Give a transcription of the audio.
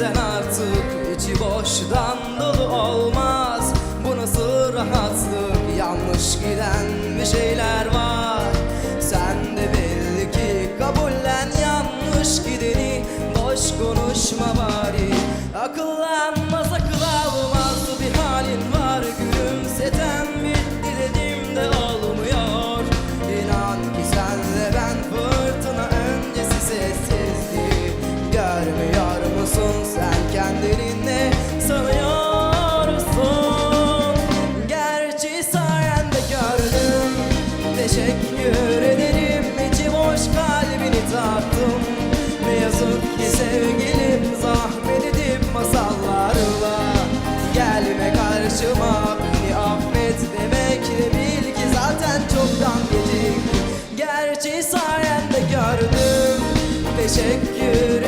Sen artık içi boştan dolu olmaz. Bu nasıl rahatlık? Yanlış giden bir şeyler var. Sen de belli ki kabullen yanlış gideni. Boş konuşma bari. Teşekkür ederim içi boş kalbini taktım. Ne yazık ki sevgilim zahmet edip masallarla. Gelme karşıma beni affet demekle bil ki zaten çoktan gecik Gerçi sayende gördüm. Teşekkür